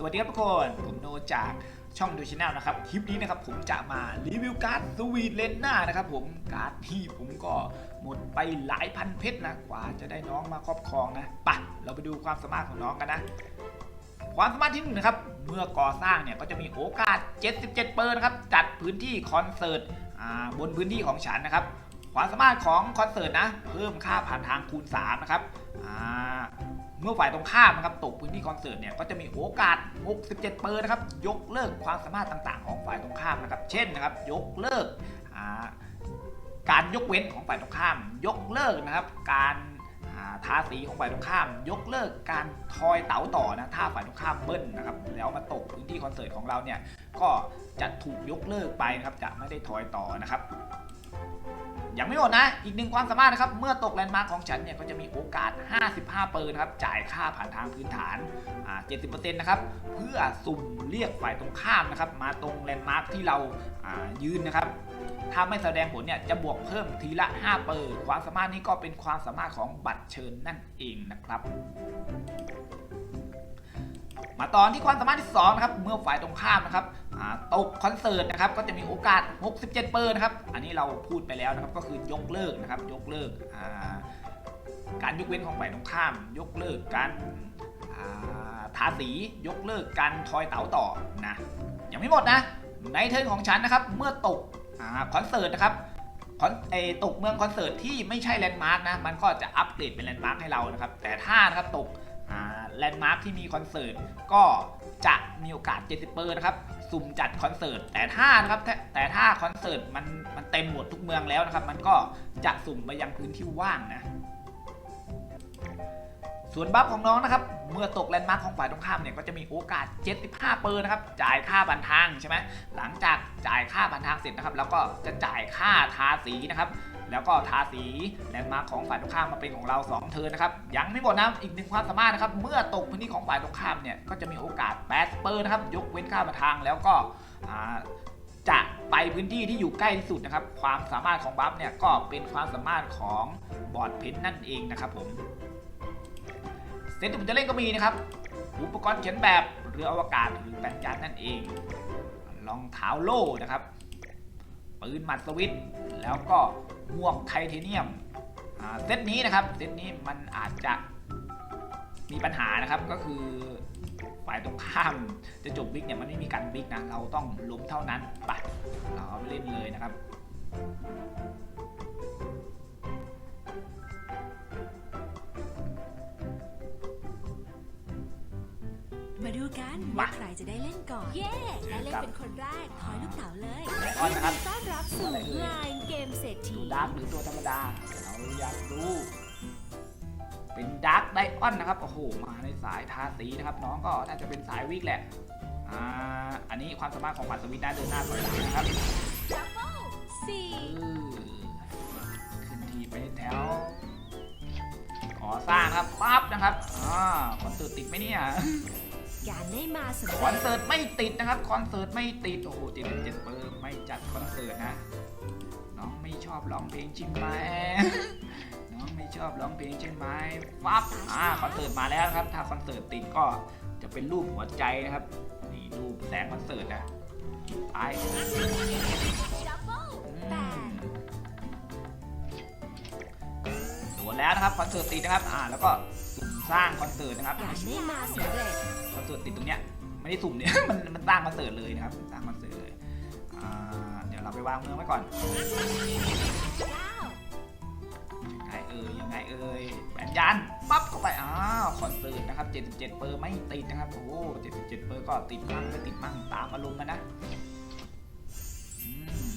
สวัสดีครับทุกคน ผมโนจากช่องดูชแนลนะครับ คลิปนี้นะครับผมจะมารีวิวการ์ดสวีทเลนหน้านะครับผม การ์ดที่ผมก็หมดไปหลายพันเพชรนะกว่าจะได้น้องมาครอบครองนะไปะเราไปดูความสามารถของน้องกันนะ ความสามารถที่หนึ่งนะครับ เมื่อก่อสร้างเนี่ยก็จะมีโอกาส 77เปอร์นะครับ จัดพื้นที่คอนเสิร์ตบนพื้นที่ของฉันนะครับ ความสามารถของคอนเสิร์ตนะ เพิ่มค่าผ่านทางคูณ3นะครับ เมื่อฝ่ายตรงข้ามนะครับตกพื้นที่คอนเสิร์ตเนี่ยก็จะมีโอกาส 67เปอร์นะครับยกเลิกความสามารถต่างๆ ของฝ่ายตรงข้ามนะครับ เช่นนะครับ ยกเลิกการยกเว้นของฝ่ายตรงข้าม ยกเลิกนะครับ การาทาสีของฝ่ายตรงข้าม ยกเลิกการทอยเต๋าต่อนะถ้าฝ่ายตรงข้ามเบิ้ลนะครับแล้วมาตกพื้นที่คอนเสิร์ตของเราเนี่ยก็จะถูกยกเลิกไปนะครับจะไม่ได้ทอยต่อนะครับ ยังไม่หมดนะ อีกหนึ่งความสามารถนะครับ เมื่อตกแลนด์มาร์คของฉันเนี่ยก็จะมีโอกาส 55 เปอร์นะครับ จ่ายค่าผ่านทางพื้นฐานอ่า70%นะครับ เพื่อสุ่มเรียกฝ่ายตรงข้ามนะครับ มาตรงแลนด์มาร์คที่เราอ่ายืนนะครับ ถ้าไม่แสดงผลเนี่ยจะบวกเพิ่มทีละ 5 เปอร์ความสามารถนี้ก็เป็นความสามารถของบัตรเชิญนั่นเองนะครับมาตอนที่ความสามารถที่2นะครับ เมื่อฝ่ายตรงข้ามนะครับ ตกคอนเสิร์ตนะครับก็จะมีโอกาส 67 เปอร์นะครับ อันนี้เราพูดไปแล้วนะครับก็คือยกเลิกนะครับยกเลิกการยกเว้นของฝ่ายตรงข้าม ยกเลิกการทาสียกเลิกการทอยเต๋าต่อนะยังไม่หมดนะ ในเทิร์นของฉันนะครับเมื่อตกอคอนเสิร์ตนะครับคอนเอตกเมืองคอนเสิร์ตที่ไม่ใช่แลนด์มาร์กนะ มันก็จะอัปเกรดเป็นแลนด์มาร์กให้เรานะครับ แต่ถ้านะครับตกแลนด์มาร์กที่มีคอนเสิร์ตก็จะมีโอกาส 70เปอร์นะครับ สุ่มจัดคอนเสิร์ตแต่ถ้านะครับแต่ถ้าคอนเสิร์ตมันมันเต็มหมดทุกเมืองแล้วนะครับ มันก็จะสุ่มไปยังพื้นที่ว่างนะส่วนบัฟของน้องนะครับ เมื่อตกแลนด์มาร์คของฝ่ายตรงข้ามเนี่ยก็จะมีโอกาส 75 เปอร์นะครับ จ่ายค่าบันทางใช่ไหมหลังจากจ่ายค่าบันทางเสร็จนะครับ แล้วก็จะจ่ายค่าทาสีนะครับ แล้วก็ทาสีแลนด์มาร์คของฝ่ายตรงข้ามมาเป็นของเรา2เทิร์นนะครับยังไม่หมดนะอีกหนึ่งความสามารถนะครับเมื่อตกพื้นที่ของฝ่ายตรงข้ามเนี่ยก็จะมีโอกาส8เปอร์นะครับยกเว้นค่าบันทางแล้วก็จะไปพื้นที่ที่อยู่ใกล้ที่สุดนะครับ ความสามารถของบัฟเนี่ยก็เป็นความสามารถของบอร์ดเพนนั่นเองนะครับผมเซตที่ผมจะเล่นก็มีนะครับ อุปกรณ์เขียนแบบเรืออวกาศหรือแบนยานนั่นเองรองเท้าโล่นะครับ ปืนมัดสวิตแล้วก็หมวกไทเทเนียมเซตนี้นะครับเซตนี้มันอาจจะมีปัญหานะครับก็คือฝ่ายตรงข้ามจะจบบิ๊กเนี่ยมันไม่มีการบิ๊กนะเราต้องล้มเท่านั้นไปเราเอาไปเล่นเลยนะครับ ว่าใครจะได้เล่นก่อน เย้และเล่นเป็นคนแรกถอยลูกเต๋าเลยไลออนนะครับ ต้อนรับสู่อะไรเอ่ยงานเกมเศรษฐีดูดาร์กหรือตัวธรรมดาเราอยากดู เป็นดาร์กไดออนนะครับ โอ้โห มาในสายทาสีนะครับ น้องก็น่าจะเป็นสายวิกแหละ อ่า อันนี้ความสามารถของปัตสวิตหน้าเดินหน้าถอยหลังนะครับสี่อือขึ้นทีไปแถวขอสร้างครับปั๊บนะครับ อ่าคอนเสิร์ตติดไหมเนี่ย การได้มาสำคอนเร็จเสิร์ตไม่ติดนะครับคอนเสิร์ตไม่ติดโอ้โหติดเจ็ดเปอร์ไม่จัดคอนเสิร์ตนะน้องไม่ชอบร้องเพลงใช่ไหม น้องไม่ชอบร้องเพลงใช่ไหมปั๊บอ่าคอนเสิร์ตมาแล้วครับ ถ้าคอนเสิร์ตติดก็จะเป็นรูปหัวใจนะครับนี่รูปแสงคอนเสิร์ตนะไปอืมโดนแล้วนะครับคอนเสิร์ตติดนะครับ อ่าแล้วก็สุ่ม สร้างคอนเสิร์ตนะครับการได้มาสำเร็จคอนเสิร์ตติดตรงเนี้ยไม่ได้สุ่มเนี่ยมันมันตั้งคอนเสิร์ตเลยนะครับตั้งคอนเสิร์ตเลยอ่าเดี๋ยวเราไปวางเมืองไว้ก่อนยังไงเอ่ยยังไงเอ่ยแบนยันปั๊บเข้าไปอ้าวคอนเสิร์ตนะครับ 77 เปอร์ไม่ติดนะครับโอ้โห77 เปอร์ก็ติดมั่งไม่ติดมั่งตามอารมณ์มันนะอืม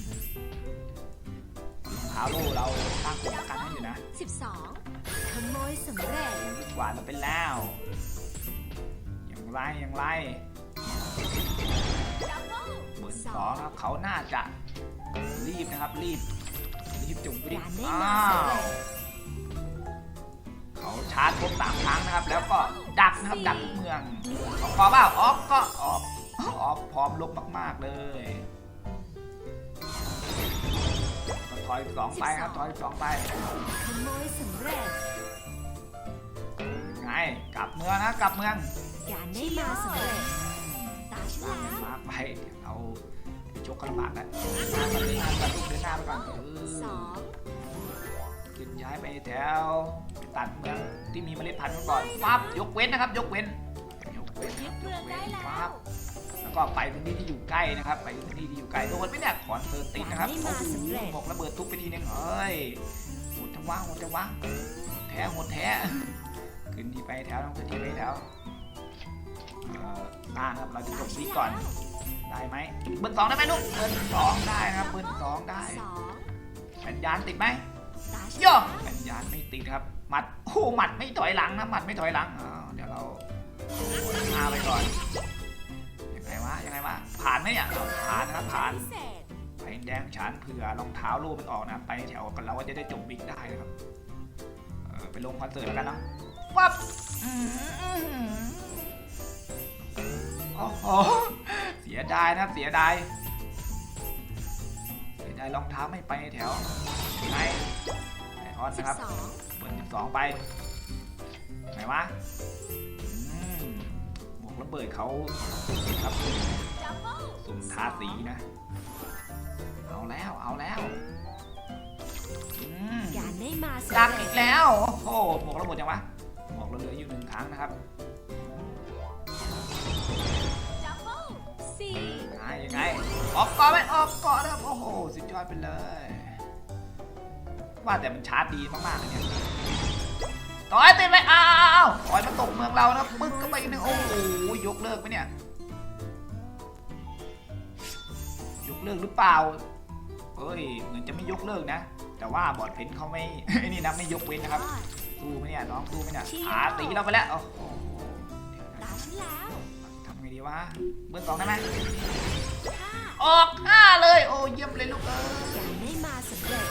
รองเท้าโล่เราสร้างกลุ่มกันให้อยู่นะ 12ข โมยสำเร็จลูกวาดเราเป็นแล้ว อย่างไรอย่างไรเบอร์สองครับเขาน่าจะรีบนะครับรีบรีบจุ่มรีบอ้าวเขาชาร์จครบสามครั้งนะครับ แล้วก็ดักนะครับดักเมืองออกพอเปล่าออกก็ออกออกพร้อมลบมากๆเลยถอยสองไปครับถอยสองไปขโมยสำเร็จ ไงกลับเมืองนะกลับเมืองการได้มาสำเร็จเอาชกกันลำบากแล้วหน้าก่อนเดินหน้าก่อนลูกเดินหน้าไปก่อนเอสองขึ้นย้ายไปแถวตัดเมืองที่มีเมล็ดพันธุ์ก่อนปั๊บยกเว้นนะครับ ยกเว้นยกเว้นยกเว้นปั๊บแล้วก็ไปพื้นที่ที่อยู่ใกล้นะครับ ไปพื้นที่ที่อยู่ไกลโดนไหมเนี่ยขอนเธอติดนะครับไม่มาสำเร็จโอ้โหบอกระเบิดทุบไปทีนึงเอ้ยหดจังวะหดจังวะแท้หดแท้ ขึ้นที่ไปแถวต้องขึ้นที่ไปแถวเอ่อล่างครับเราจะกดซีก่อน ได้ไหมเบิร์นสองได้ไหมลูกเบิร์นสองได้นะครับเบิร์นสองได้สองสัญญาณติดไหมตาฉันโย่สัญญาณไม่ติดครับหมัดโอ้หมัดไม่ถอยหลังนะหมัดไม่ถอยหลังอ้าวเดี๋ยวเราพาไปก่อนยังไงวะยังไงวะผ่านไหมเนี่ยเอาผ่านนะครับผ่านพิเศษไปแดงฉานเผื่อรองเท้าลูกมันออกนะ ไปแถวกันเราก็จะได้จบบิ๊กได้นะครับเออไปลงคอนเสิร์ตแล้วกันเนาะ วับอื้อหือโอ้โหเสียดายนะครับเสียดายเสียดายรองเท้าไม่ไปแถวไหนไอออนสิบนะครับสองเบอร์สิบสองไป ไหนวะอืมหมวกระเบิดเขาครับดับเบิ้ลสุ่มทาสีนะ เอาแล้วเอาแล้วอืมการได้มาสำดักเร็อีจกแล้ว โอ้โหหมวกเราหมดยังวะ ครั้งนะครับดับเบิ้ลสี่ยังไงยังไงออกก่อนไหมออกก่อนนะครับโอ้โหสุดยอดไปเลย ว่าแต่มันชาร์จดีมากๆเลยเนี่ยต่อยติดไหมอ้าวต่อยมันตกเมืองเรานะปึ๊กก็ไปอีกหนึ่งโอ้โหยกเลิกไหมเนี่ยยกเลิกหรือเปล่าเอ้ยเหมือนจะไม่ยกเลิกนะ แต่ว่าบอร์ดเพนเขาไม่ไอ้นี่นะไม่ยกเว้นนะครับ สู้ไหมเนี่ยน้องสู้ไหมเนี่ยหาตีเราไปแล้วโอ้โหเดี๋ยวตานะฉันแล้วทำไงดีวะเบอร์สองได้ไหมห้าออกห้าเลย โอ้เยี่ยมเลยลูกเอ้ยการได้มาสำเร็จ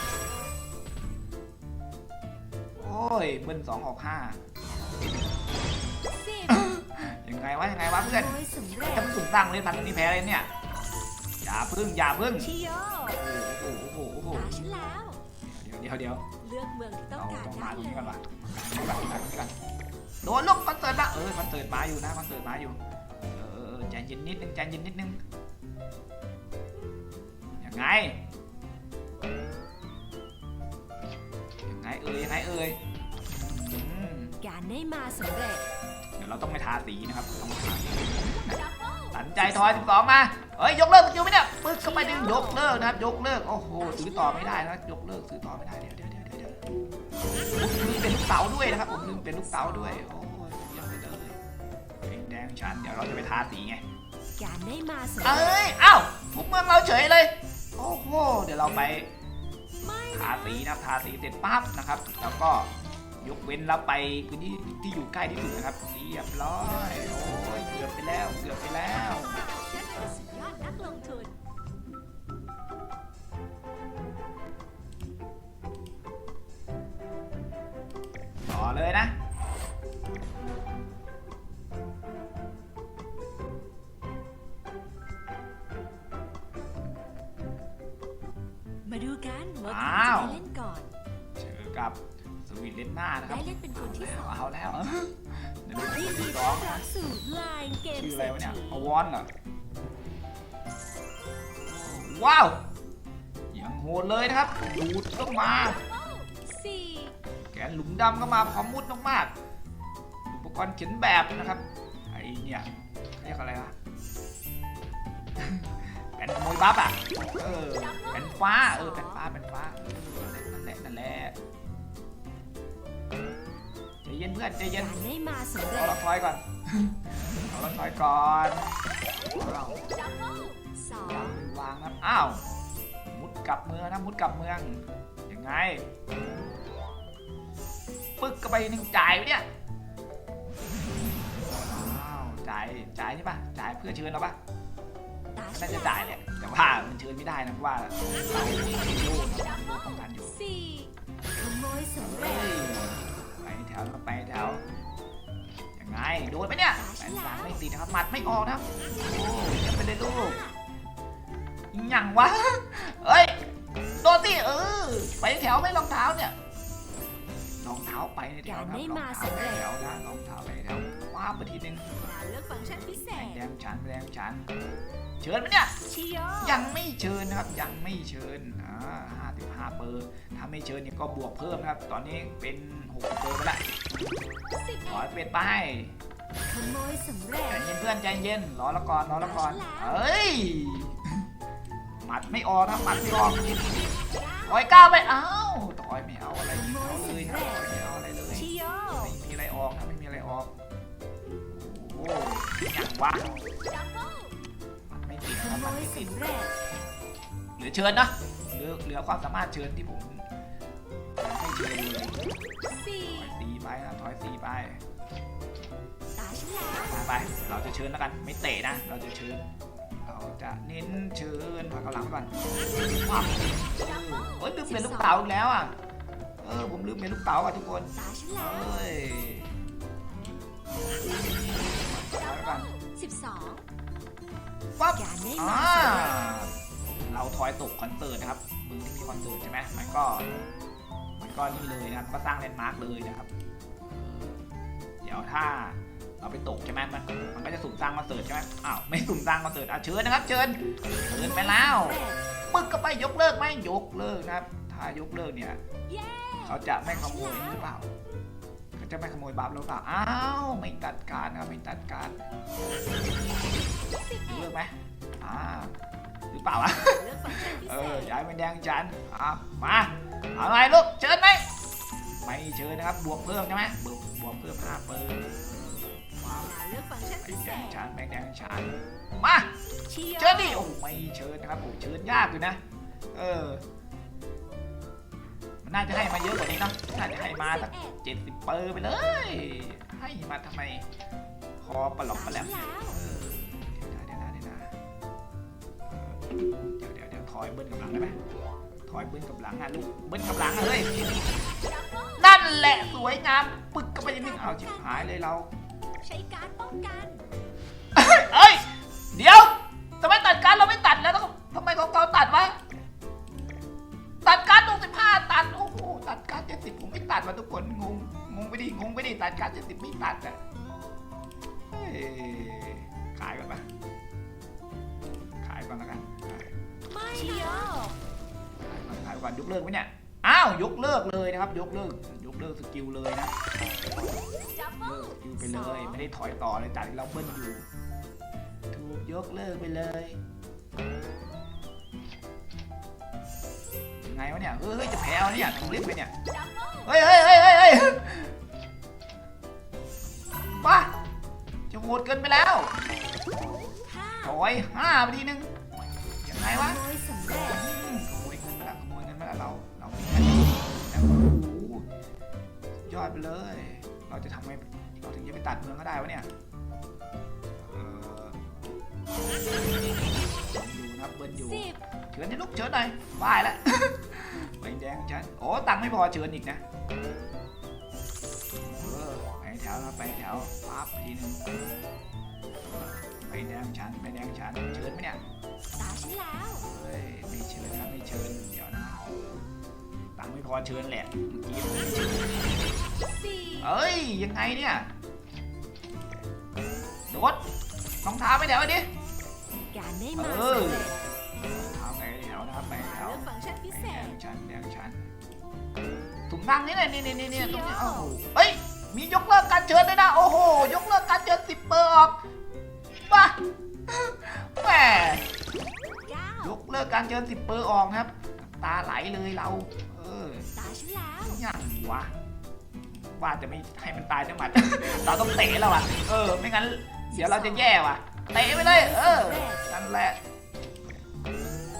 โอ้ยเบอร์สองออกห้าสิบยังไงวะยังไงวะเพื่อนโดยสำเร็จจะสุ่มตั้งเลยพันนี้แพ้เลยเนี่ยอย่าพึ่งอย่าพึ่งชิโยโอ้โหโอ้โหโอ้โหตาฉันแล้ว เดี๋ยวเดี๋ยวเดี๋ยวเลือกเมืองที่ต้อเรางการต้องได้มาตรงเลนี้ยก่อนวะนี่ก่อนนี่ก่อนนี่ก่อนโดนลูกคอนเสิร์ตมาเออคอนเสิร์ตมาอยู่นะคอนเสิร์ตมาอยู่เออเออเออใจเย็นนิดนึงใจเย็นนิดนึงยังไงยังไงเอ่ยยังไงเอ่ยอืมการได้มาสำเร็จเดี๋ยวเราต้องไปทาสีนะครับต้องไปทาสีดับเบิ้ลตัดใจทอย12มา เฮ้ยยกเลิกสกิลไหมเนี่ยปึ๊กเข้าไปดึงยกเลิกนะครับยกเลิกโอ้โหซื้อต่อไม่ได้นะยกเลิกซื้อต่อไม่ได้เดี๋ยวเดี๋ยวเดี๋ยวเดี๋ยวลืมเป็นลูกเต๋าด้วยนะครับผมลืมเป็นลูกเต๋าด้วยโอ้ยยังไม่เลยแดงชันเดี๋ยวเราจะไปทาสีไงการได้มาสเอเร็จ้ยเอ้าทุกเมืองเราเฉยเลยโอ้โหเดี๋ยวเราไปทาสีนะครับทาสีเสร็จปั๊บนะครับ แล้วก็ยกเว้นแล้วไปพื้นที่ที่อยู่ใกล้ที่สุดนะครับเรียบร้อยโอ้ยเกือบไปแล้วเกือบไปแล้ว ลงทุน ต่อเลยนะ มาดูกันว่าใครอ้าจะวได้เล่นก่อน เจอกับสวีทเลนหน้านะคได้รับเล่นเป็นคนที่สองเอาแล้วเดี๋ยวดูยินที่ดีสต้อองนรับสู่ไลน์เกมชื่ออะเศไรรษวะเนี่ยฐีอวอนเหรอ ว้าวย่างโหดเลยนะครับดูดลงมาแกนหลุมดำก็มาพร้อมมุดมากๆอุปกรณ์เขียนแบบนะครับไอเนี่ยเรียกอะไรวะแผ่นขโมยบัฟอะเออแผ่นฟ้าเออแผ่นฟ้าแผ่นฟ้าออนั่นแหละนั่นแหละใจเย็นเพื่อนใจเย็นเอาละคอยก่อนเอาละคอยก่อน เราสองวางนะอ้าว มุดกลับเมืองนะ มุดกลับเมือง ยังไง ปึ๊กก็ไปหนึ่งจ่ายไปเนี่ยอ้าวจ่ายจ่ายนี่ป่ะจ่ายเพื่อเชิญเราป่ะตาฉัน่านจะแล้วจ่ายแหละ แต่ว่ามันเชิญไม่ได้นะเพราะว่าเราเป็นโล่นะโล่ป้องกันอยู่สี่ขโมยสำเฮ้เร็จยไปแถวไปแถวยังไงโดนไหมเนี่ยแปดสามไม่ติดนะครับหมัดไม่ออกนะครับโอ้ยยังไปเลยลูก อิหยังวะเฮ้ย โดนสิเออ ไปแถวไม่รองเท้าเนี่ยรองเท้าไปในแถวนะรองเท้าไปแถวนะรองเท้าไปแถวไปว้าบไปทีหนึงการเลือกฟังก์ชันพิเศษแดงฉันแดงฉัน เชิญไหมเนี่ยชิโยยังไม่เชิญนะครับ ยังไม่เชิญอ่า55เปอร์ถ้าไม่เชิญเนี่ยก็บวกเพิ่มนะครับ ตอนนี้เป็น60เปอร์ไปละสิบขอเป็ดไปขโมยสำเร็ใจจเย็นเพื่อนใจเย็นรอละก่อนรอละก่อนแล้วเฮ้ยัดไม่ออกนะมัดไม่ออกถอยก้าวไปเอ้าถอยไม่เอาอะไรไม่เอาเลยครับถอยไม่เอาอะไรเลยไม่มีอะไรออกนะไม่มีอะไรออกโอ้อย่างวะมันไม่ติดครับมันไม่ติดเหลือเชิญนะเหลือเหลือความสามารถเชิญที่ผมไม่เชิญเลยสี่ถอยสีไปนะถอยสีไปไปเราจะเชิญแล้วกัน ไม่เตะนะ เราจะเชิญ จะเน้นเชิญถอยกำลังไปก่อนว้าวเฮ้ยลืมเป็นลูกเต๋าอีกแล้วอะ เออผมลืมเป็นลูกเต๋าอะทุกคนเอแล้ว้ยถอยไปก่อนสิบสองปั๊บอ่าเราทอยตกคอนเสิร์ตนะครับมือที่มีคอนเสิร์ตใช่ไหมมันก็มันก็นี่เลยนะครับ ก็สร้างแลนด์มาร์กเลยนะครับ เดี๋ยวถ้า เราไปตกใช่ไหมมันมันก็จะสุ่มสร้างคอนเสิร์ตใช่ไหมอ้าวไม่สุ่มสร้างคอนเสิร์ตอะเชิญนะครับ เชิญเชิญไปแล้วปึกก็ไปยกเลิกไหมยกเลิกนะครับ ถ้ายกเลิกเนี่ยเขาจะไม่ขโมยหรือเปล่าเขาจะไม่ขโมยบัฟหรือเปล่าอ้าวไม่ตัดการนะครับไม่ตัดการเลิกไหมอ่าหรือเปล่าวะเออย้ายเป็นแดงจันอะมาเอาไงลูกเชิญไหมไม่เชิญนะครับบวกเพิ่มใช่ไหมบวกบวกเพิ่มห้าเปอร์ ว้าวการเลือกฟังก์ชันแบพิงเศแดงษชันแบงแดงชันมาชิโยเชิญดิโอ้ไม่เชิญนะครับโอ้เชิญยากอยู่นะ เออ มันน่าจะให้มาเยอะกว่านี้เนาะน่าจะให้มาสักเจ็ดสิบเปอร์ไปเลย ให้มาทำไมคอปลอกปลแหลมตาฉันแล้วเออเดี๋ยวนะเดี๋ยวนะเดี๋ยวนะเออเดี๋ยวเดี๋ยวเดี๋ยวถอยเบิ้ลกับหลังได้ไหมถอยเบิ้ลกับหลังอะลูกเบิ้ลกับหลังอะเฮ้ยดับเบิลนั่นแหละสวยงามปึกก็ไปนิดนึงเอาชิบหายเลยเรา ใช้การป้องกัน เอ้ย เดี๋ยวทำไมตัดการเราไม่ตัดแล้วทำไมของเขาตัดวะ ตัดการตรงสิบห้าตัด โอ้โห ตัดการเจ็ดสิบผมไม่ตัดว่ะทุกคน งง งงไปดิ งงไปดิ ตัดการเจ็ดสิบไม่ตัดอะเฮ้ยขายก่อนปะขายก่อนแล้วกันขาย ไม่ชิโยก่อนขายก่อนยกเลิกไหมเนี่ย อ้าว ยกเลิกเลยนะครับ ยกเลิกยก เลิกสกิลเลยนะดับเบิลเลิกอยู่ไปเลย ไม่ได้ถอยต่อเลยจากที่เราเบิ้ลอยู่ ถูกยกเลิกไปเลยยังไงวะเนี่ยเฮ้ยจะแพ้วะเนี่ยทำเล่นไปเนี่ยดับเบิลเฮ้ยเฮ้ยเฮ้ยเฮ้ยเฮ้ยบ้าจะโหดเกินไปแล้วห้าถอยห้าไปทีนึงยัง เชิญอีกนะเออไปแถวนะไปแถวปั๊บทีหนึงใบแดงชันใบแดงชันเชิญไหมเนี่ยตาฉันแล้วเฮ้ยไม่เชิญนะไม่เชิญเดี๋ยวนะตังค์ไม่พอเชิญแหละเมื่อกี้สี่เอ้ยยังไงเนี่ยโดดรองเท้าไปแถวดิการได้มาเออสำเร็จรองเท้าไปแถวนะครับไปแถการวเลือกฟังก์ชันพิเศแดษงชันแดงชัน ถุงตังนี่เลยนี่นี่นี่นี่ตรงนี้โอ้โหเฮ้ย มียกเลิกการเชิญด้วยนะ โอ้โห ยกเลิกการเชิญสิบเปอร์ออกป่ะแหมยกเลิกการเชิญสิบเปอร์ออกครับ ตาไหลเลยเรา เออตาฉันแล้วย่งวะว่าจะไม่ให้มันตายจังหวัดเราต้องเตะแล้วอะ เออ ไม่งั้น เดี๋ยวเราจะแย่ว่ะ เตะไปเลย เออ นั่นแหละ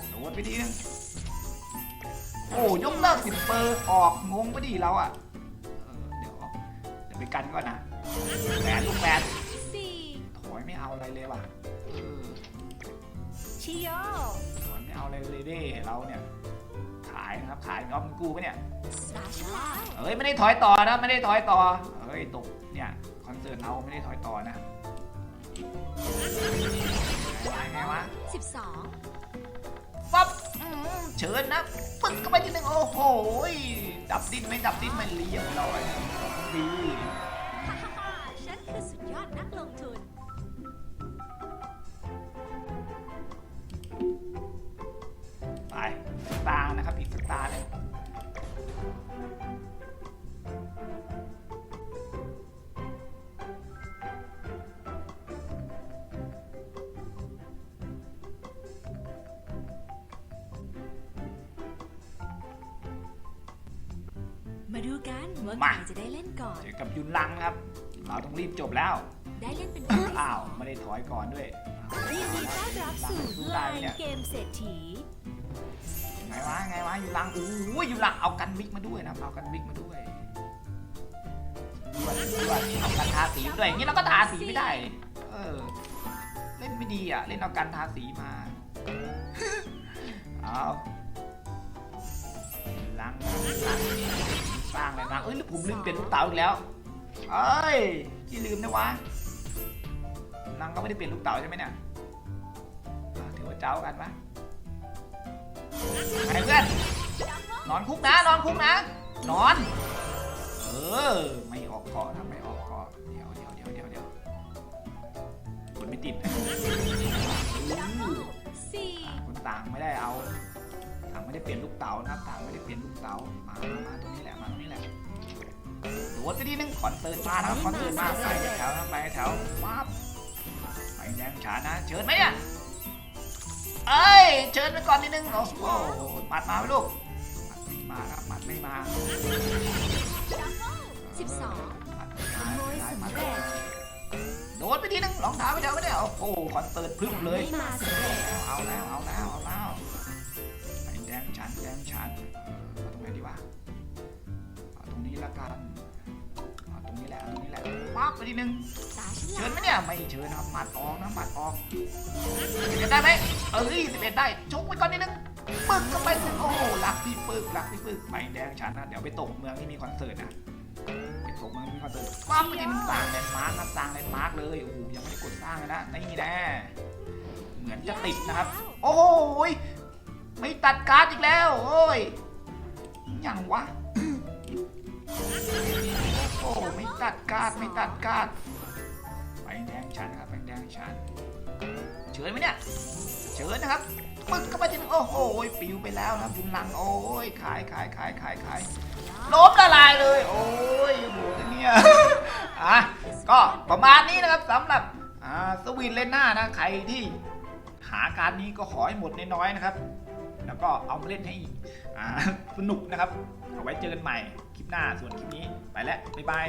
โดนไปทีนึง โอ้ยกเลิกสิบเปอร์ออกงงไปดิเราอะเออเดี๋ยวเดี๋ยวไปกันก่อนนะแฟนลูกแฟนสี่ถอยไม่เอาอะไรเลยว่ะเออชิโยถอยไม่เอาอะไรเลยเด้เราเนี่ยขายนะครับขายออมกูปะเนี่ยตาฉันแล้วเอ้ยไม่ได้ถอยต่อนะไม่ได้ถอยต่อเฮ้ยตกเนี่ยคอนเสิร์ตเราไม่ได้ถอยต่อนะไงไงวะสิบสองปั๊บอืม เชิญนะปึ้งเข้าไปทีหนึ่งโอ้โหดับดิ้นไม่ดับดิ้นไม่เรียบร้อยดีฉันคือสุดยอดนักลงทุน มาใครจะได้เล่นก่อน เจอกับยุนลังครับ เราต้องรีบจบแล้ว ได้เล่นเป็นคนที่อ้าวสองไม่ได้ถอยก่อนด้วยยินดีต้อนรับสู่สู้ไลได้ไหมน์เนี่ยเกมเศรษฐีไงวะไงวะยุนลังโอ้ยยุนลังเอากันบิ๊กมาด้วยนะเอากันบิ๊กมาด้วยด้วยด้วยเอากันทาสีมาด้วยอย่างนี้เราก็ทาสีไม่ได้ เออ เล่นไม่ดีอะ เล่นเอากันทาสีมาเอาลังลัง สร้างอะไรมาเอ้ยแล้วผมลืมเปลี่ยนลูกเต๋าอีกแล้วเอ้ยที่ลืมนะวะลังก็ไม่ได้เปลี่ยนลูกเต๋าใช่ไหมเนี่ยอ่าถือว่าเจ้ากันปะไงเพื่อนนอนคุกนะนอนคุกนะ นอน เออ ไม่ออกเกาะนะไม่ออกเกาะเดี๋ยวเดี๋ยวเดี๋ยวเดี๋ยวเดี๋ยวกดไม่ติดนะอู้สี่ต่างคนต่างไม่ได้เอาต่าง ไม่ได้เปลี่ยนลูกเต๋านะครับต่างไม่ได้เปลี่ยนลูกเต๋ามามามาตรงนี้แหละมาตรงนี้แหละโดดไปทีนึงคอนเสิร์ตมานะครับคอนเสิร์ตมาไปแถวนะไปแถวมาบไปแดงฉานนะ เชิญไหมเนี่ยเอ้ยเชิญไปก่อนนิดนึงโอ้โหหมัดมาไหมลูกหมัดไม่มาครับหมัดไม่มาสิบสองหมัดไม่ขมาโมยไม่ได้หมัดสำเร็จโดดไปทีนึงรองเท้าไปแถวไม่ได้โอ้โหคอนเสิร์ตพลึบเลยไม่มาสำเร็จเอาแล้วเอาแล้ว ชันแดงชันเออเอาตรงไหนดีวะเอาตรงนี้ละกันเอาตรงนี้แหละเอาตรงนี้แหละปั๊บไปทีนึงตาฉันเชิญละไหมเนี่ยไม่เชิญนะครับหมัดออกนะหมัดออกสิบเอ็ดได้ไหมเอ้ยสิบเอ็ดได้ชกไปก่อนนิดนึงปึกเข้าไปโอ้โหรักพี่ปึกรักพี่ปึกไม่แดงชันนะเดี๋ยวไปตกเมืองที่มีคอนเสิร์ตนะไปตกเมืองที่มีคอนเสิร์ตปั๊บไปทีนึงสร้างแลนด์มาร์คนะสร้างแลนด์มาร์คเลยโอ้โหยังไม่ได้กดสร้างเลยนะนี่แน่เหมือนจะติดนะครับ โอ้โหย ไม่ตัดการ์ดอีกแล้ว โอ้ยอยังวะ โอ้ไม่ตัดการ์ดไม่ตัดการ์ดไปแดงชันครับไปแดงชันเชิญไหมเนี่ยเชิญนะครับมึกเข้าไปจนโอ้โหปิวไปแล้วนะบุญลัง โอ้ยขายขายขายขายขายล้มละลายเลย โอ้ยโหเนี่ยอะก็ประมาณนี้นะครับสำหรับอ่าสวีทเลนหน้านะใครที่หาการดนี้ก็ขอให้หมดน้อยๆนะครับ แล้วก็เอามาเล่นให้อ่าสนุกนะครับเอาไว้เจอกันใหม่คลิปหน้าส่วนคลิปนี้ไปแล้วบ๊ายบาย